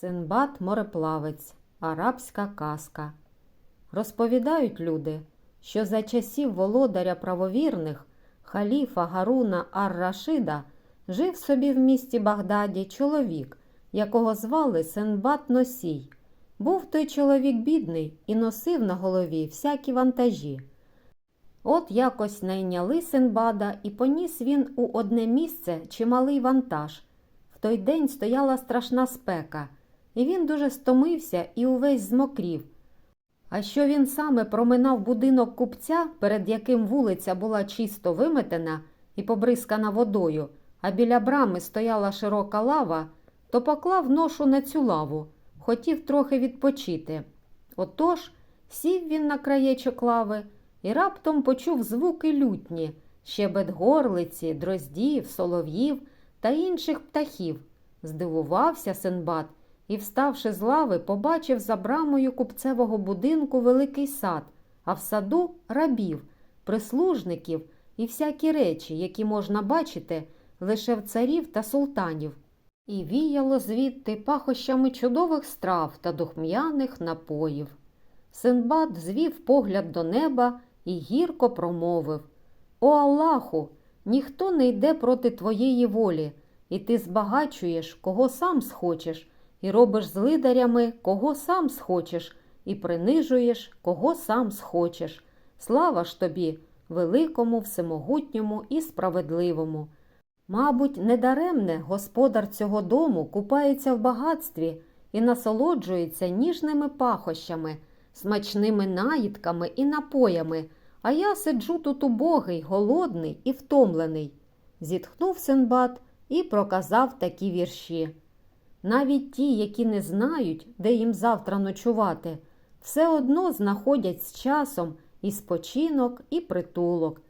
Синбад мореплавець, арабська казка. Розповідають люди, що за часів володаря правовірних халіфа Гаруна ар-Рашида жив собі в місті Багдаді чоловік, якого звали Синбад Носій. Був той чоловік бідний і носив на голові всякі вантажі. От якось найняли Синбада, і поніс він у одне місце чималий вантаж. В той день стояла страшна спека, і він дуже стомився і увесь змокрів. А що він саме проминав будинок купця, перед яким вулиця була чисто виметена і побризкана водою, а біля брами стояла широка лава, то поклав ношу на цю лаву, хотів трохи відпочити. Отож сів він на краєчок лави і раптом почув звуки лютні, щебет горлиці, дроздів, солов'їв та інших птахів. Здивувався Синбад і, вставши з лави, побачив за брамою купцевого будинку великий сад, а в саду рабів, прислужників і всякі речі, які можна бачити лише в царів та султанів. І віяло звідти пахощами чудових страв та духм'яних напоїв. Синбад звів погляд до неба і гірко промовив О Аллаху, ніхто не йде проти твоєї волі, і ти збагачуєш, кого сам схочеш, і робиш з лидарями, кого сам схочеш, і принижуєш, кого сам схочеш. Слава ж тобі, великому, всемогутньому і справедливому. Мабуть, недаремне господар цього дому купається в багатстві і насолоджується ніжними пахощами, смачними наїдками і напоями, а я сиджу тут убогий, голодний і втомлений. Зітхнув Синбад і проказав такі вірші. Навіть ті, які не знають, де їм завтра ночувати, все одно знаходять з часом і спочинок, і притулок.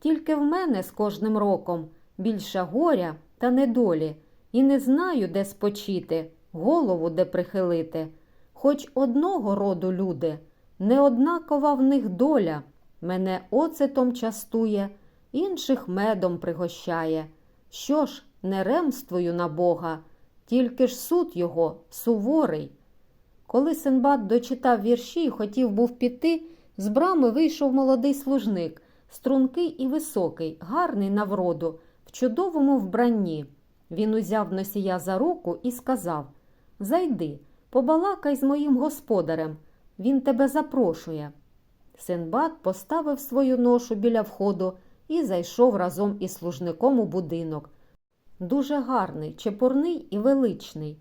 Тільки в мене з кожним роком більше горя та недолі, і не знаю, де спочити, голову де прихилити. Хоч одного роду люди, неоднакова в них доля, мене оцетом частує, інших медом пригощає. Що ж, не ремствую на Бога, тільки ж суд його суворий. Коли Синбад дочитав вірші і хотів був піти, з брами вийшов молодий служник, стрункий і високий, гарний на вроду, в чудовому вбранні. Він узяв носія за руку і сказав Зайди, побалакай з моїм господарем, він тебе запрошує. Синбад поставив свою ношу біля входу і зайшов разом із служником у будинок. Дуже гарний, чепурний і величний.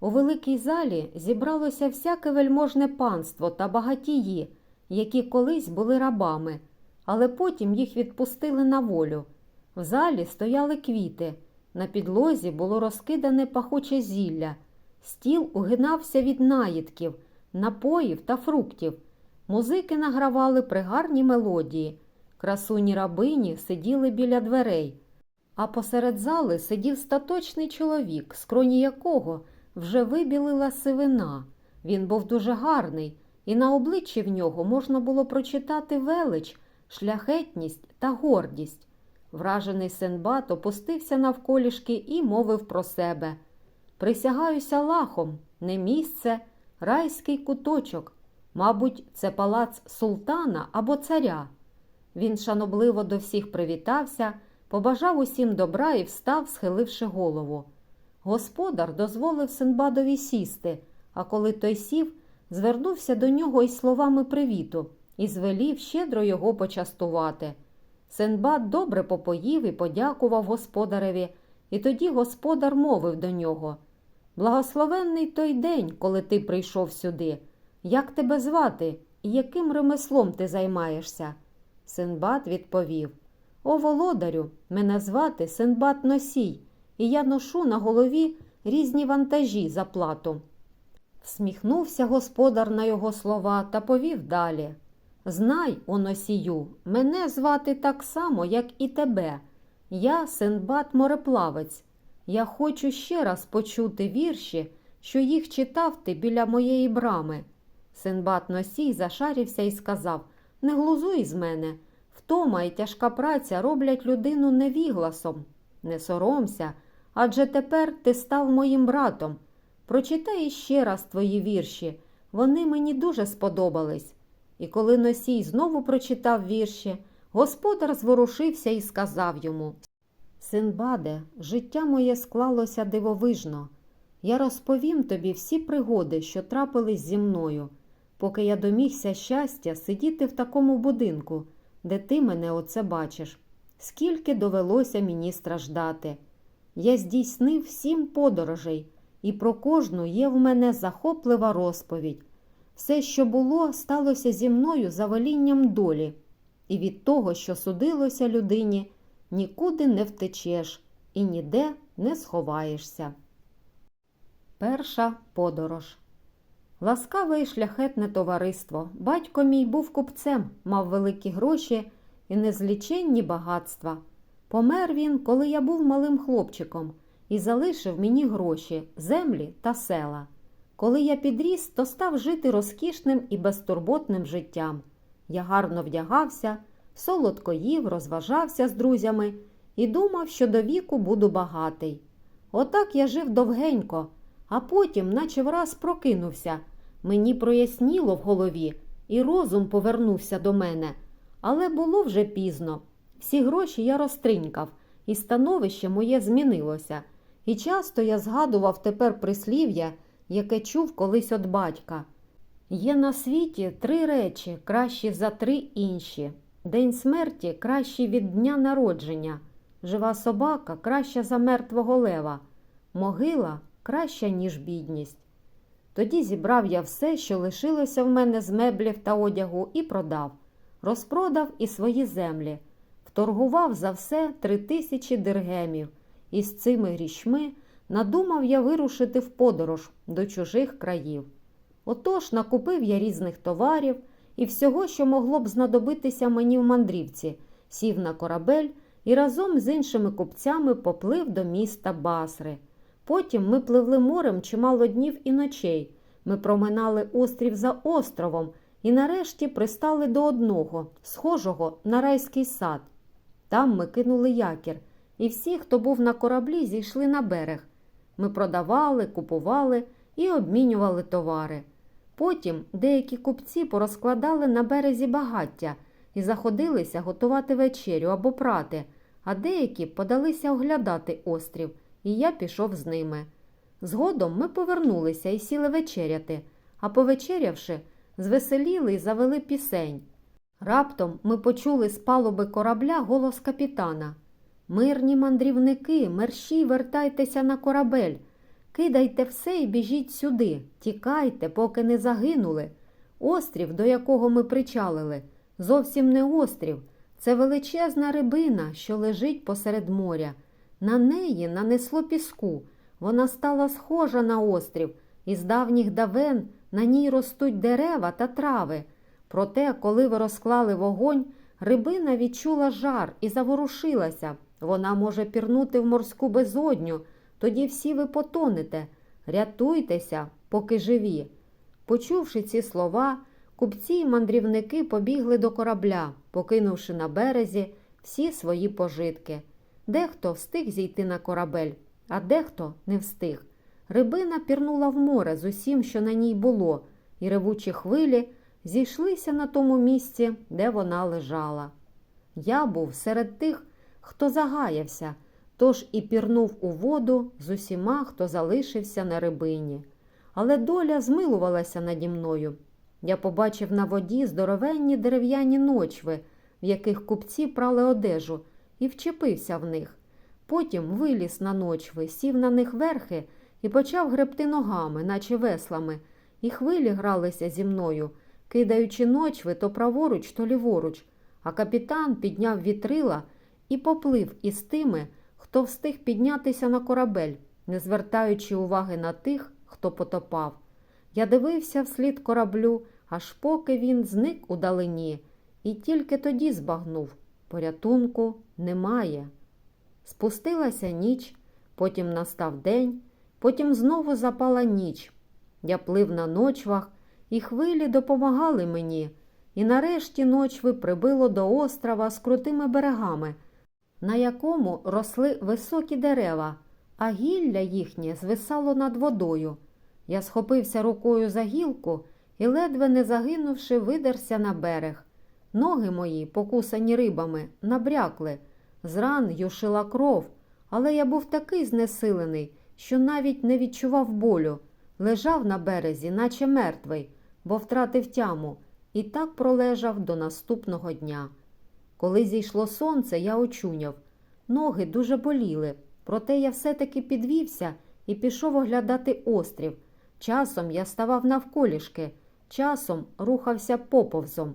У великій залі зібралося всяке вельможне панство та багатії, які колись були рабами, але потім їх відпустили на волю. В залі стояли квіти, на підлозі було розкидане пахуче зілля, стіл угинався від наїдків, напоїв та фруктів. Музики награвали пригарні мелодії, красуні рабині сиділи біля дверей. А посеред зали сидів статочний чоловік, з кроні якого вже вибілила сивина. Він був дуже гарний, і на обличчі в нього можна було прочитати велич, шляхетність та гордість. Вражений Сенбат опустився навколішки і мовив про себе Присягаюся лахом, не місце, райський куточок. Мабуть, це палац султана або царя. Він шанобливо до всіх привітався, побажав усім добра і встав, схиливши голову. Господар дозволив Синбадові сісти, а коли той сів, звернувся до нього із словами привіту і звелів щедро його почастувати. Синбад добре попоїв і подякував господареві, і тоді господар мовив до нього Благословенний той день, коли ти прийшов сюди. Як тебе звати і яким ремеслом ти займаєшся? Синбад відповів О, володарю, мене звати Синбад Носій, і я ношу на голові різні вантажі за плату. Всміхнувся господар на його слова та повів далі. Знай, о носію, мене звати так само, як і тебе. Я Синбад мореплавець. Я хочу ще раз почути вірші, що їх читав ти біля моєї брами. Синбад носій зашарився і сказав Не глузуй з мене. Втома і тяжка праця роблять людину невігласом. Не соромся, адже тепер ти став моїм братом. Прочитай іще раз твої вірші. Вони мені дуже сподобались. І коли носій знову прочитав вірші, господар зворушився і сказав йому Синбаде, життя моє склалося дивовижно. Я розповім тобі всі пригоди, що трапились зі мною, поки я домігся щастя сидіти в такому будинку, де ти мене оце бачиш. Скільки довелося мені страждати. Я здійснив сім подорожей, і про кожну є в мене захоплива розповідь. Все, що було, сталося зі мною за велінням долі, і від того, що судилося людині, нікуди не втечеш і ніде не сховаєшся. Перша подорож. Ласкаве і шляхетне товариство. Батько мій був купцем, мав великі гроші і незліченні багатства. Помер він, коли я був малим хлопчиком, і залишив мені гроші, землі та села. Коли я підріс, то став жити розкішним і безтурботним життям. Я гарно вдягався, солодко їв, розважався з друзями і думав, що до віку буду багатий. Отак я жив довгенько, а потім, наче враз прокинувся. Мені проясніло в голові, і розум повернувся до мене. Але було вже пізно. Всі гроші я розтринькав, і становище моє змінилося. І часто я згадував тепер прислів'я, яке чув колись від батька. Є на світі три речі, кращі за три інші. День смерті кращий від дня народження, жива собака краща за мертвого лева, могила краща, ніж бідність. Тоді зібрав я все, що лишилося в мене з меблів та одягу, і продав, розпродав і свої землі, вторгував за все три тисячі диргемів, і з цими грішми надумав я вирушити в подорож до чужих країв. Отож накупив я різних товарів і всього, що могло б знадобитися мені в мандрівці, сів на корабель і разом з іншими купцями поплив до міста Басри. Потім ми пливли морем чимало днів і ночей. Ми проминали острів за островом і нарешті пристали до одного, схожого на райський сад. Там ми кинули якір, і всі, хто був на кораблі, зійшли на берег. Ми продавали, купували і обмінювали товари. Потім деякі купці порозкладали на березі багаття і заходилися готувати вечерю або прати, а деякі подалися оглядати острів, і я пішов з ними. Згодом ми повернулися і сіли вечеряти, а повечерявши, звеселіли і завели пісень. Раптом ми почули з палуби корабля голос капітана. Мирні мандрівники, мерщій вертайтеся на корабель. Кидайте все і біжіть сюди, тікайте, поки не загинули. Острів, до якого ми причалили, зовсім не острів. Це величезна рибина, що лежить посеред моря. На неї нанесло піску. Вона стала схожа на острів, і з давніх давен на ній ростуть дерева та трави. Проте, коли ви розклали вогонь, рибина відчула жар і заворушилася. Вона може пірнути в морську безодню, тоді всі ви потонете. Рятуйтеся, поки живі. Почувши ці слова, купці й мандрівники побігли до корабля, покинувши на березі всі свої пожитки. Дехто встиг зійти на корабель, а дехто не встиг. Рибина пірнула в море з усім, що на ній було, і ревучі хвилі зійшлися на тому місці, де вона лежала. Я був серед тих, хто загаявся, тож і пірнув у воду з усіма, хто залишився на рибині. Але доля змилувалася наді мною. Я побачив на воді здоровенні дерев'яні ночви, в яких купці прали одежу, і вчепився в них. Потім виліз на ночви, сів на них верхи і почав гребти ногами, наче веслами, і хвилі гралися зі мною, кидаючи ночви то праворуч, то ліворуч, а капітан підняв вітрила і поплив із тими, хто встиг піднятися на корабель, не звертаючи уваги на тих, хто потопав. Я дивився вслід кораблю, аж поки він зник у далині, і тільки тоді збагнув порятунку немає. Спустилася ніч, потім настав день, потім знову запала ніч. Я плив на ночвах, і хвилі допомагали мені, і нарешті ночви прибило до острова з крутими берегами, на якому росли високі дерева, а гілля їхнє звисало над водою. Я схопився рукою за гілку і, ледве не загинувши, видерся на берег. Ноги мої, покусані рибами, набрякли, з ран юшила кров, але я був такий знесилений, що навіть не відчував болю, лежав на березі, наче мертвий, бо втратив тяму, і так пролежав до наступного дня. Коли зійшло сонце, я очуняв. Ноги дуже боліли, проте я все-таки підвівся і пішов оглядати острів. Часом я ставав навколішки, часом рухався поповзом.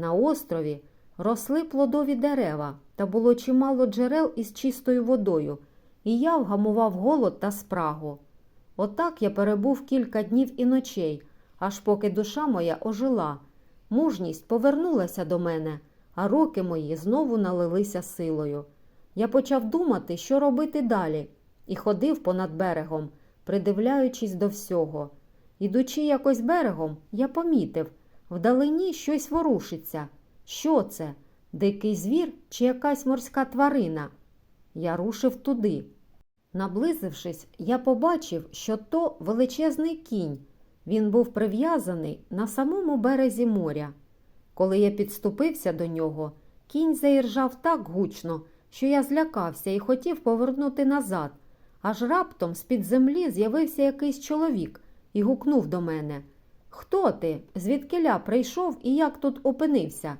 На острові росли плодові дерева та було чимало джерел із чистою водою, і я вгамував голод та спрагу. Отак я перебув кілька днів і ночей, аж поки душа моя ожила. Мужність повернулася до мене, а роки мої знову налилися силою. Я почав думати, що робити далі, і ходив понад берегом, придивляючись до всього. Ідучи якось берегом, я помітив, вдалині щось ворушиться. Що це? Дикий звір чи якась морська тварина? Я рушив туди. Наблизившись, я побачив, що то величезний кінь. Він був прив'язаний на самому березі моря. Коли я підступився до нього, кінь заіржав так гучно, що я злякався і хотів повернути назад. Аж раптом з-під землі з'явився якийсь чоловік і гукнув до мене Хто ти? Звідкиля прийшов і як тут опинився?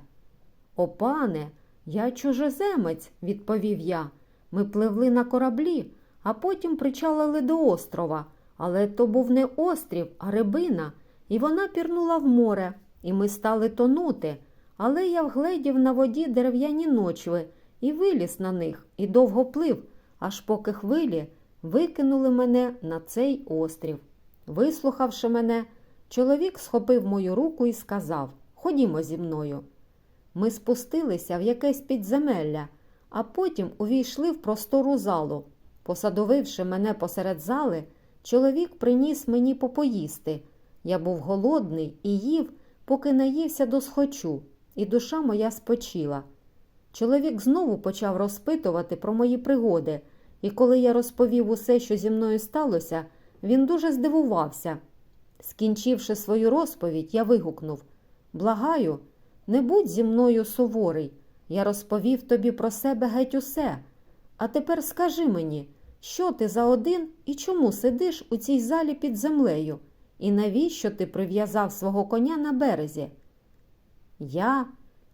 О, пане, я чужеземець, відповів я. Ми пливли на кораблі, а потім причалили до острова. Але то був не острів, а рибина, і вона пірнула в море, і ми стали тонути. Але я вгледів на воді дерев'яні ночви і виліз на них, і довго плив, аж поки хвилі викинули мене на цей острів. Вислухавши мене, чоловік схопив мою руку і сказав Ходімо зі мною. Ми спустилися в якесь підземелля, а потім увійшли в простору залу. Посадовивши мене посеред зали, чоловік приніс мені попоїсти. Я був голодний і їв, поки наївся до схочу, і душа моя спочила. Чоловік знову почав розпитувати про мої пригоди, і коли я розповів усе, що зі мною сталося, він дуже здивувався. Скінчивши свою розповідь, я вигукнув Благаю, не будь зі мною суворий. Я розповів тобі про себе геть усе. А тепер скажи мені, що ти за один і чому сидиш у цій залі під землею? І навіщо ти прив'язав свого коня на березі? Я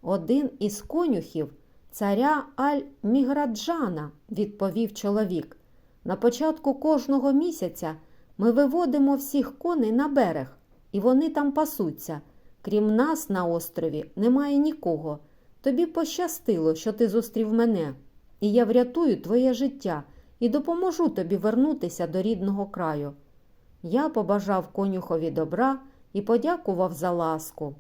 один із конюхів царя Аль-Міграджана, відповів чоловік. На початку кожного місяця ми виводимо всіх коней на берег, і вони там пасуться. Крім нас на острові немає нікого. Тобі пощастило, що ти зустрів мене, і я врятую твоє життя і допоможу тобі вернутися до рідного краю. Я побажав конюхові добра і подякував за ласку.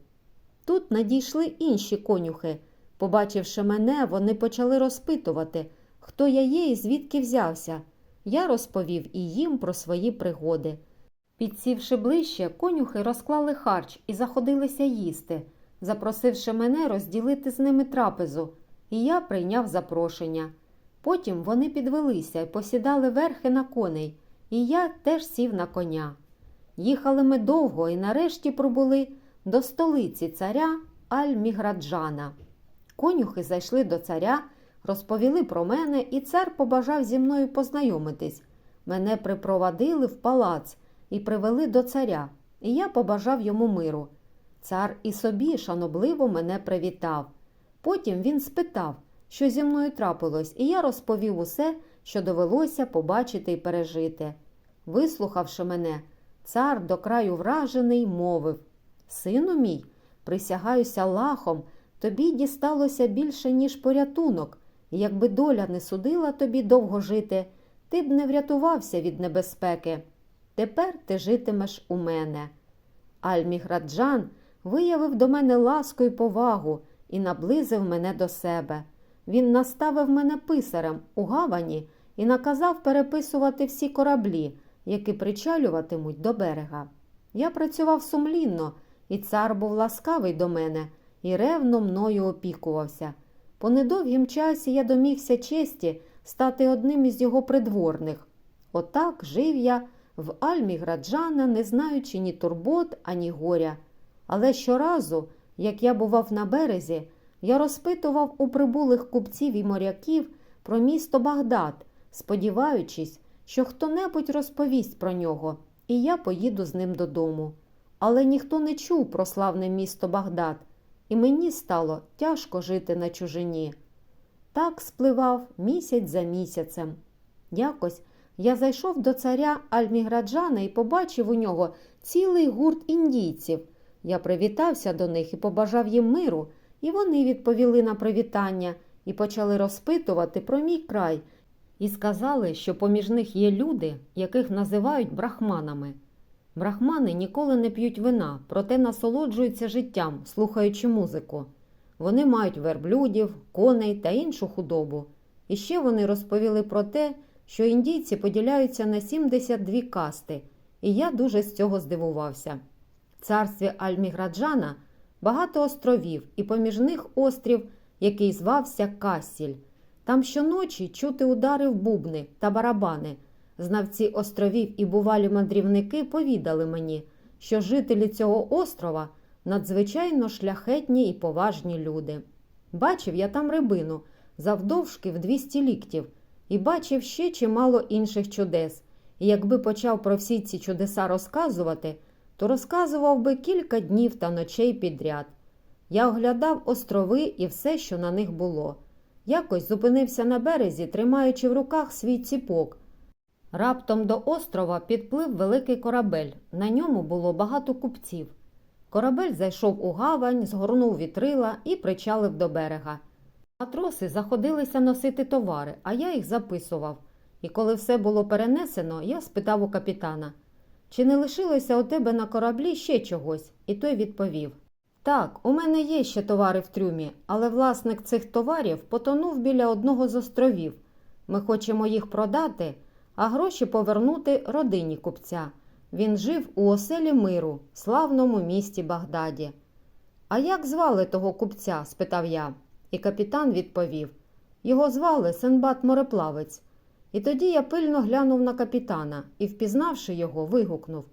Тут надійшли інші конюхи. Побачивши мене, вони почали розпитувати, хто я є і звідки взявся. Я розповів і їм про свої пригоди. Підсівши ближче, конюхи розклали харч і заходилися їсти, запросивши мене розділити з ними трапезу, і я прийняв запрошення. Потім вони підвелися і посідали верхи на коней, і я теж сів на коня. Їхали ми довго і нарешті пробули до столиці царя Аль-Міграджана. Конюхи зайшли до царя, розповіли про мене, і цар побажав зі мною познайомитись. Мене припровадили в палац і привели до царя, і я побажав йому миру. Цар і собі шанобливо мене привітав. Потім він спитав, що зі мною трапилось, і я розповів усе, що довелося побачити і пережити. Вислухавши мене, цар до краю вражений мовив Сину мій, присягаюся лахом, тобі дісталося більше, ніж порятунок, якби доля не судила тобі довго жити, ти б не врятувався від небезпеки. Тепер ти житимеш у мене. Аль-Міграджан виявив до мене ласку і повагу і наблизив мене до себе. Він наставив мене писарем у гавані і наказав переписувати всі кораблі, які причалюватимуть до берега. Я працював сумлінно, і цар був ласкавий до мене і ревно мною опікувався. По недовгім часі я домігся честі стати одним із його придворних. Отак жив я в Альмі Граджана, не знаючи ні турбот, ані горя. Але щоразу, як я бував на березі, я розпитував у прибулих купців і моряків про місто Багдад, сподіваючись, що хто-небудь розповість про нього, і я поїду з ним додому. Але ніхто не чув про славне місто Багдад, і мені стало тяжко жити на чужині. Так спливав місяць за місяцем. Якось я зайшов до царя Альміграджана і побачив у нього цілий гурт індійців. Я привітався до них і побажав їм миру, і вони відповіли на привітання і почали розпитувати про мій край, і сказали, що поміж них є люди, яких називають брахманами. Брахмани ніколи не п'ють вина, проте насолоджуються життям, слухаючи музику. Вони мають верблюдів, коней та іншу худобу. І ще вони розповіли про те, що індійці поділяються на 72 касти, і я дуже з цього здивувався. В царстві Альміграджана багато островів, і поміж них острів, який звався Кассіль. Там щоночі чути удари в бубни та барабани. Знавці островів і бувалі мандрівники повідали мені, що жителі цього острова надзвичайно шляхетні і поважні люди. Бачив я там рибину завдовжки в 200 ліктів, і бачив ще чимало інших чудес. І якби почав про всі ці чудеса розказувати, то розказував би кілька днів та ночей підряд. Я оглядав острови і все, що на них було. Якось зупинився на березі, тримаючи в руках свій ціпок. Раптом до острова підплив великий корабель. На ньому було багато купців. Корабель зайшов у гавань, згорнув вітрила і причалив до берега. Матроси заходилися носити товари, а я їх записував. І коли все було перенесено, я спитав у капітана, чи не лишилося у тебе на кораблі ще чогось? І той відповів: Так, у мене є ще товари в трюмі, але власник цих товарів потонув біля одного з островів. Ми хочемо їх продати, а гроші повернути родині купця. Він жив у оселі миру, славному місті Багдаді. А як звали того купця? спитав я, і капітан відповів Його звали Сенбат мореплавець. І тоді я пильно глянув на капітана і, впізнавши його, вигукнув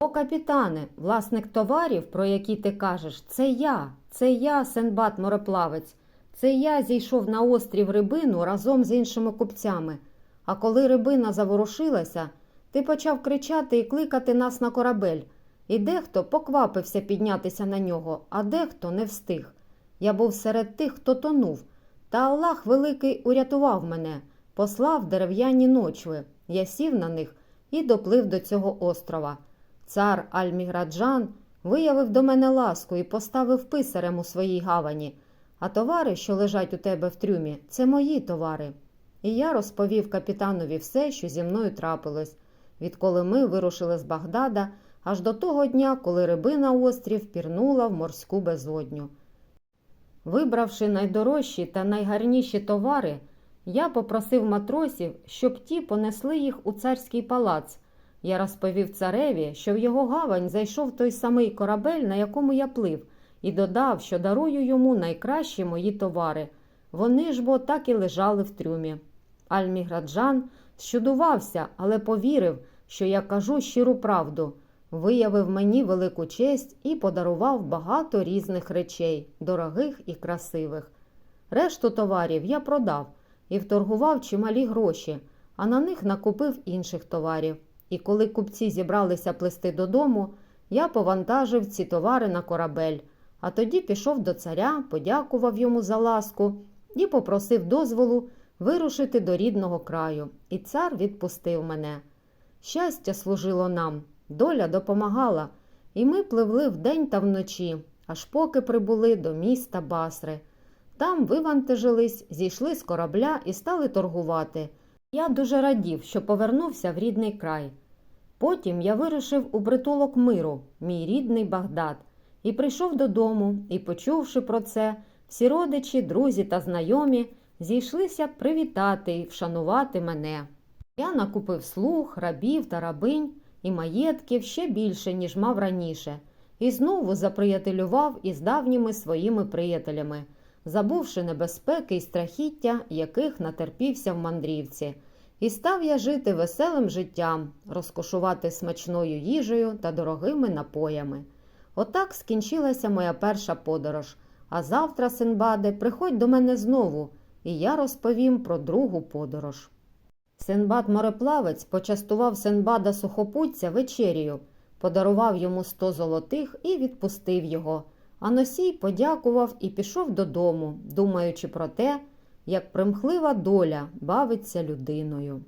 О, капітане, власник товарів, про які ти кажеш, це я, це я, Сенбат мореплавець. Це я зійшов на острів рибину разом з іншими купцями. А коли рибина заворушилася, ти почав кричати і кликати нас на корабель. І дехто поквапився піднятися на нього, а дехто не встиг. Я був серед тих, хто тонув. Та Аллах Великий урятував мене, послав дерев'яні ночви. Я сів на них і доплив до цього острова. Цар Аль-Міграджан виявив до мене ласку і поставив писарем у своїй гавані. А товари, що лежать у тебе в трюмі, це мої товари. І я розповів капітанові все, що зі мною трапилось, відколи ми вирушили з Багдада аж до того дня, коли рибина острів пірнула в морську безодню. Вибравши найдорожчі та найгарніші товари, я попросив матросів, щоб ті понесли їх у царський палац. Я розповів цареві, що в його гавань зайшов той самий корабель, на якому я плив, і додав, що дарую йому найкращі мої товари. Вони ж бо так і лежали в трюмі. Альміграджан щудувався, але повірив, що я кажу щиру правду, виявив мені велику честь і подарував багато різних речей, дорогих і красивих. Решту товарів я продав і вторгував чималі гроші, а на них накупив інших товарів. І коли купці зібралися плести додому, я повантажив ці товари на корабель, а тоді пішов до царя, подякував йому за ласку і попросив дозволу вирушити до рідного краю, і цар відпустив мене. Щастя служило нам, доля допомагала, і ми пливли вдень та вночі, аж поки прибули до міста Басри. Там вивантажились, зійшли з корабля і стали торгувати. Я дуже радів, що повернувся в рідний край. Потім я вирушив у притулок миру, мій рідний Багдад, і прийшов додому, і, почувши про це, всі родичі, друзі та знайомі зійшлися привітати і вшанувати мене. Я накупив слуг, рабів та рабинь і маєтків ще більше, ніж мав раніше, і знову заприятелював із давніми своїми приятелями, забувши небезпеки і страхіття, яких натерпівся в мандрівці. І став я жити веселим життям, розкошувати смачною їжею та дорогими напоями. Отак скінчилася моя перша подорож. А завтра, Синбаде, приходь до мене знову, і я розповім про другу подорож. Синбад мореплавець почастував Синбада сухопутця вечерію, подарував йому сто золотих і відпустив його. А носій подякував і пішов додому, думаючи про те, як примхлива доля бавиться людиною.